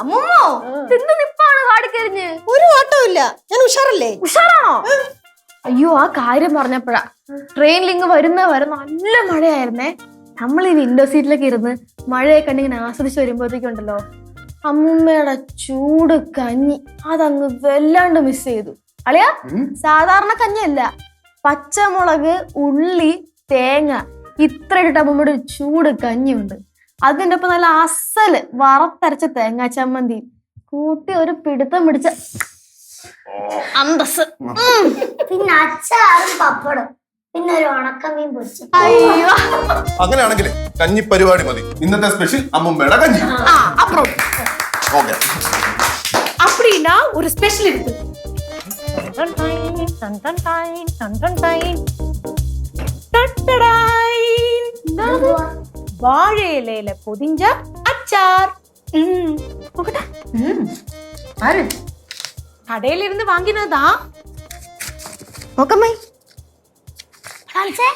അമ്മൂമ്മോ എന്ത് നിപ്പാണ് കാടിക്കരിഞ്ഞ് ഒരു ഓട്ടമില്ല ഞാൻ ഉഷാറല്ലേ? ഉഷാറാണോ? അയ്യോ ആ കാര്യം പറഞ്ഞപ്പോഴാ. ട്രെയിനിൽ ഇങ്ങ് വരുന്ന വരെ നല്ല മഴയായിരുന്നേ. നമ്മൾ ഈ വിൻഡോ സീറ്റിലൊക്കെ ഇരുന്ന് മഴയെ കണ്ടിങ്ങനെ ആസ്വദിച്ച് വരുമ്പോഴത്തേക്കുണ്ടല്ലോ അമ്മൂമ്മയുടെ ചൂട് കഞ്ഞി. അതങ്ങ് വല്ലാണ്ട് മിസ് ചെയ്തു. അളിയാ സാധാരണ കഞ്ഞിയല്ല. പച്ചമുളക് ഉള്ളി തേങ്ങ. ഇത്ര ഇട്ടിട്ട് അമ്മൂമ്മയുടെ ഒരു ചൂട് കഞ്ഞിയുണ്ട്. അതിന്റെ ഒപ്പം നല്ല അസല് വറുത്തരച്ച തേങ്ങാ ചമ്മന്തി കൂട്ടി ഒരു പിടുത്തം പിടിച്ച അന്തസ് ഉം. പിന്നെ അച്ചാറും പപ്പടും പിന്നെ ഒരു ഉണക്കമീൻ പൊരിച്ചു അയ്യോ അങ്ങനെയാണെങ്കിൽ കഞ്ഞി പരിപാടി മതി ഇന്നത്തെ സ്പെഷ്യൽ അമ്മുമ്മയുടെ കഞ്ഞി ആ അപ്പുറം ഓക്കെ அப்படின்னா ஒரு ஸ்பெஷல் இருக்கு டட்டடாய். வாழை இலையில பொதிஞ்ச அச்சார் ம். നോക്കട്ടെ. കടയിൽ ഇരുന്ന് വാങ്ങിനതാ നോക്കമ്മേ കാണിച്ചേ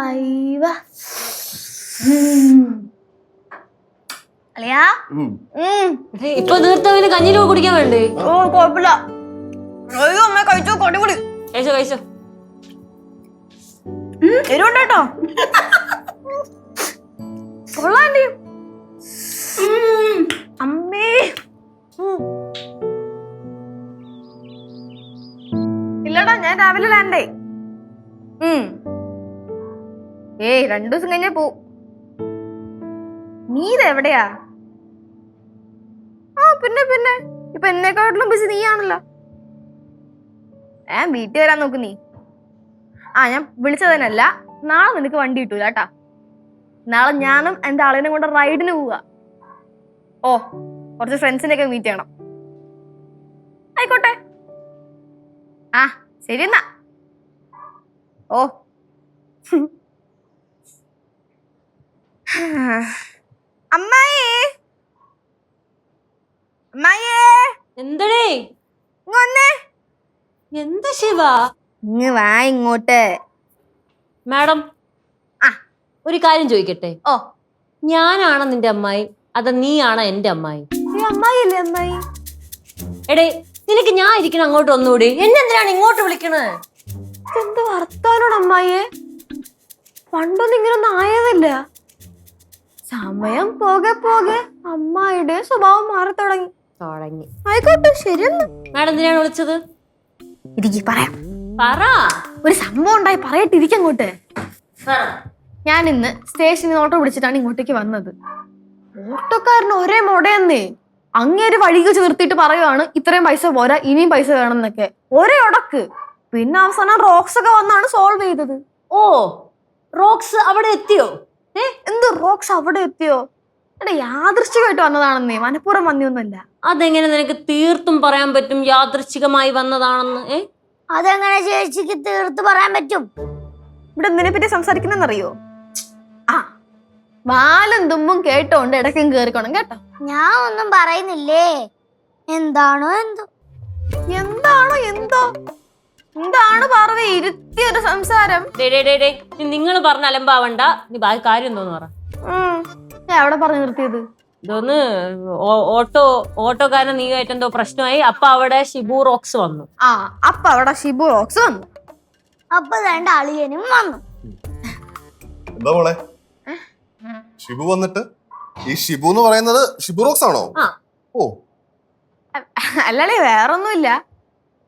അയ്യവ അളിയാ ഉം. ഇപ്പൊ തീർത്തവന് കഞ്ഞിരൂ കുടിക്കാൻ വേണ്ടേ ഓ കുഴപ്പമില്ല അയ്യോ അമ്മ കഴിച്ചോ കൊടിപൊടി കഴിച്ചോ കഴിച്ചോ. എരുണ്ട് കേട്ടോ കൊള്ളാണ്ടി. അമ്മേ. ഇല്ലടാ ഞാൻ രാവിലെ ലാൻഡേ ഏയ് രണ്ടു ദിവസം കഴിഞ്ഞ പോ നീ ഇതെവിടെയാ ആ പിന്നെ പിന്നെ. ഇപ്പൊ എന്നെക്കാട്ടിലും ബിസി നീയാണല്ലോ. ഏ വീട്ടിൽ വരാൻ നോക്ക് നീ. ആ ഞാൻ വിളിച്ചതിനല്ല നാളെ നിനക്ക് വണ്ടി കിട്ടൂല കേട്ടാ. നാളെ ഞാനും എന്റെ ആളിനെ കൊണ്ട് റൈഡിന് പോവുക. ഓ കുറച്ച് ഫ്രണ്ട്സിനെയൊക്കെ മീറ്റ് ചെയ്യണം. ആയിക്കോട്ടെ. ആ ശരി എന്നാ. ഓ. അമ്മായി. എന്തടേ? എന്താ ശിവ? ഇങ്ങ് വാ ഇങ്ങോട്ട്. മാഡം. ഒരു കാര്യം ചോദിക്കട്ടെ? ഓ. ഞാനാണോ നിന്റെ അമ്മായി? അത നീയാണോ എന്റെ അമ്മായി? അമ്മായി അമ്മായി? എടേ നിനക്ക് ഞാൻ ഇരിക്കണം അങ്ങോട്ട് ഒന്നുകൂടി. എന്നെ എന്തിനാണ് ഇങ്ങോട്ട് വിളിക്കണത് എന്ത് വർത്താനോട് അമ്മായിയെ? പണ്ടൊന്നും ഇങ്ങനൊന്നും ആയതല്ല. സമയം പോകെ പോകെ അമ്മായിയുടെ സ്വഭാവം മാറി തുടങ്ങി. തുടങ്ങി. ആയിക്കോട്ടെ ശരിയെന്ന്. മാഡം എന്തിനാണ് വിളിച്ചത്? ഇരിക്കി പറയാം പറ. ഒരു സംഭവം ഉണ്ടായി പറയട്ടെ ഇരിക്കങ്ങോട്ട്. ഞാൻ ഇന്ന് സ്റ്റേഷനിൽ നിന്ന് ഓട്ടോ പിടിച്ചിട്ടാണ് ഇങ്ങോട്ടേക്ക് വന്നത്. ഓട്ടോക്കാരന് ഒരേ മുടയെന്നേ. അങ്ങേര് വഴിക്ക് ചേർത്തിട്ട് പറയുവാണ് ഇത്രയും പൈസ പോരാ ഇനിയും പൈസ വേണം എന്നൊക്കെ ഒരേ ഉടക്ക് പിന്നെ അവസാനം റോക്സ് ഒക്കെ വന്നാണ് സോൾവ് ചെയ്തത്. ഓ റോക്സ് അവിടെ എത്തിയോ? ഏ എന്ത് റോക്സ് അവിടെ എത്തിയോ? എടാ യാദൃശ്ചികമായിട്ട് വന്നതാണെന്നേ. മനഃപൂർവം വന്നിയൊന്നുമല്ല. അതെങ്ങനെ നിനക്ക് തീർത്തും പറയാൻ പറ്റും യാദൃശ്ചികമായി വന്നതാണെന്ന് ഏ? അതെങ്ങനെ ചേച്ചിക്ക് തീർത്ത് പറയാൻ പറ്റും? ഇവിടെ എന്തിനെ പറ്റി സംസാരിക്കുന്നറിയോ വാലും തുമ്പും കേട്ടോണ്ട് ഇടക്കും കേറിക്കോണം കേട്ടോ. ഞാൻ ഒന്നും പറയുന്നില്ലേ? എന്താണോ എന്തോ? എന്താണോ എന്തോ? എന്താണ് പാർവ ഇരുത്തിയ ഒരു സംസാരം? ഡേ ഡേ ഡേ ഡേ നിങ്ങൾ പറഞ്ഞ അലമ്പാവണ്ട. നീ ബാക്കി കാര്യം എന്തോന്ന് പറ. ഞാൻ എവിടെ പറഞ്ഞു നിർത്തിയത്? ഇതൊന്ന് ഓട്ടോ ഓട്ടോക്കാരൻ നീ ആയിട്ട് എന്തോ പ്രശ്നമായി. അപ്പൊ അവിടെ ഷിബു റോക്സ് വന്നു. ആ അപ്പൊ അവിടെ ഷിബു റോക്സ് വന്നു. അപ്പൊ രണ്ട് അളിയനും വന്നു. എന്താ മോളെ? ഷിബു വന്നിട്ട്? ഈ ഷിബു എന്ന് പറയുന്നത് ഷിബു റോക്സ് ആണോ? ആ. ഓ. അല്ലല്ലേ വേറൊന്നുമില്ല.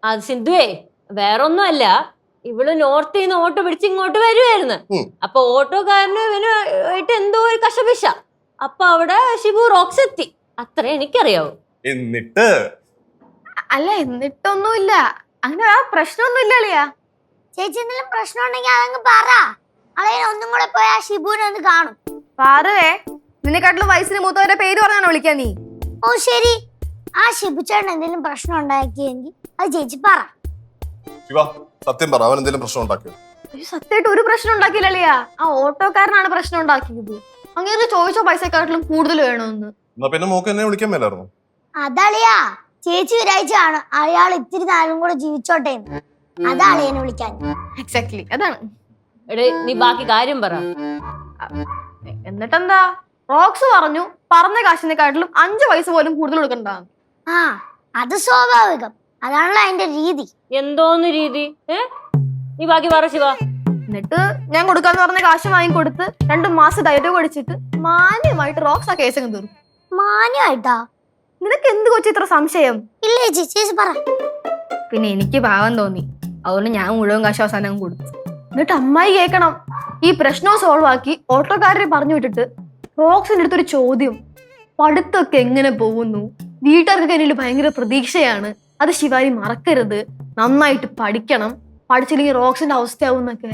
അത് സിന്ധുവേ വേറൊന്നും അല്ല ഇവൾ നോർത്തിൽ നിന്ന് ഓട്ടോ പിടിച്ച് ഇങ്ങോട്ട് വരുവായിരുന്നു. ഉം. അപ്പൊ ഓട്ടോക്കാരന് ഇവന് ആയിട്ട് എന്തോ ഒരു കശപിശ. അപ്പൊ അവിടെ ഷിബു റോക്സ് എത്തി. അത്ര എനിക്കറിയാവൂ. എന്നിട്ട്? അല്ല എന്നിട്ടൊന്നുമില്ല. അങ്ങനെ ആ പ്രശ്നമൊന്നുമില്ല അളിയാ. ചേച്ചി എന്തെങ്കിലും പ്രശ്നം ഉണ്ടെങ്കിൽ അതങ്ങ് പറ. ഒന്നും കൂടെ പോയി ആ ഷിബുവിനെ ഒന്ന് കാണും. പാറുവേ നിന്നെക്കാട്ടിലും വയസ്സിന് മൂത്തവരെ പേര് പറഞ്ഞാണോ വിളിക്കാൻ നീ? ഓ ശരി. ആ ഷിബു ചേട്ടൻ എന്തെങ്കിലും പ്രശ്നം ഉണ്ടാക്കിയെങ്കിൽ അത് ചേച്ചി പറ. ശിവ സത്യം പറ അവൻ എന്തെങ്കിലും പ്രശ്നം ഉണ്ടാക്കിയോ? അയ്യോ, സത്യമായിട്ട് ഒരു പ്രശ്നം ഉണ്ടാക്കിയില്ലേ ആ ഓട്ടോക്കാരനാണ് പ്രശ്നം ഉണ്ടാക്കിയത്. അങ്ങനെ ചോദിച്ചോ പൈസക്കാട്ടിലും കൂടുതൽ വേണമെന്ന് എന്നാ പിന്നെ മോക്ക് എന്നെ വിളിക്കാൻ മേലായിരുന്നു? അതളിയാ ചേച്ചി വിചാരിച്ചാണ് അയാൾ ഇത്തിരി നാളും കൂടെ ജീവിച്ചോട്ടെ അതാളിയെ വിളിക്കാൻ. എക്സാക്ട്ലി അതാണ്. എടേ നീ ബാക്കി കാര്യം പറ. എന്നിട്ടെന്താ? റോക്സ് പറഞ്ഞു പറഞ്ഞ കാശിനെക്കാട്ടിലും അഞ്ചു പൈസ പോലും കൂടുതൽ കൊടുക്കണ്ടാ. ആ അത് സ്വാഭാവികം. അതാണല്ലോ അതിന്റെ രീതി. എന്തോന്ന് രീതി? ഏ? നീ ബാക്കി പറ ശിവ. എന്നിട്ട് ഞാൻ കൊടുക്കാന്ന് പറഞ്ഞ കാശ് വാങ്ങിക്കൊടുത്ത് രണ്ടു മാസം ഡയറ്റ് പഠിച്ചിട്ട് മാന്യമായിട്ട് റോക്സ് ആ കേസ് അങ്ങ് തീർന്നു മാന്യമായിട്ടാ? നിനക്ക് എന്ത് കൊച്ചു ഇത്ര സംശയം? ഇല്ലേ ചേച്ചി ചേച്ചി പറ. പിന്നെ എനിക്ക് പാവം തോന്നി. അതുകൊണ്ട് ഞാൻ മുഴുവൻ കാശ് അവസാനം കൊടുത്തു. എന്നിട്ട് അമ്മായി കേൾക്കണം ഈ പ്രശ്നം സോൾവ് ആക്കി ഓട്ടോക്കാരനെ പറഞ്ഞു വിട്ടിട്ട് റോക്സിന്റെ അടുത്തൊരു ചോദ്യം. പഠിത്തമൊക്കെ എങ്ങനെ പോകുന്നു? വീട്ടുകാർക്ക് എന്നിൽ ഭയങ്കര പ്രതീക്ഷയാണ്. അത് ശിവാനി മറക്കരുത്. നന്നായിട്ട് പഠിക്കണം. പഠിച്ചില്ലെങ്കിൽ റോക്സിന്റെ അവസ്ഥയാവും എന്നൊക്കെ.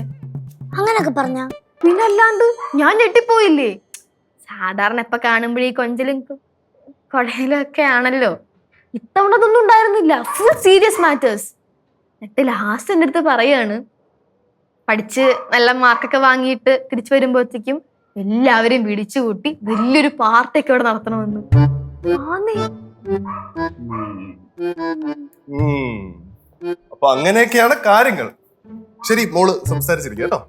അങ്ങനൊക്കെ പറഞ്ഞ? പിന്നല്ലാണ്ട് ഞാൻ ഞെട്ടിപ്പോയില്ലേ? സാധാരണ എപ്പൊ കാണുമ്പോഴേ കൊഞ്ചലും കൊടയിലും ഒക്കെ ആണല്ലോ. ഇത്തവണ അതൊന്നും ഉണ്ടായിരുന്നില്ല. ഫുൾ സീരിയസ് മാറ്റേഴ്സ് എന്നിട്ട് ലാസ്റ്റ് എന്റെ അടുത്ത് പറയാണ് പഠിച്ച് നല്ല മാർക്കൊക്കെ വാങ്ങിയിട്ട് തിരിച്ചു വരുമ്പോഴത്തേക്കും എല്ലാവരെയും വിളിച്ചു കൂട്ടി വലിയൊരു പാർട്ടിയൊക്കെ ഇവിടെ നടത്തണമെന്ന്. അപ്പൊ അങ്ങനെയൊക്കെയാണ് കാര്യങ്ങൾ. ശരി മോൾ സംസാരിച്ചിരിക്കും കേട്ടോ.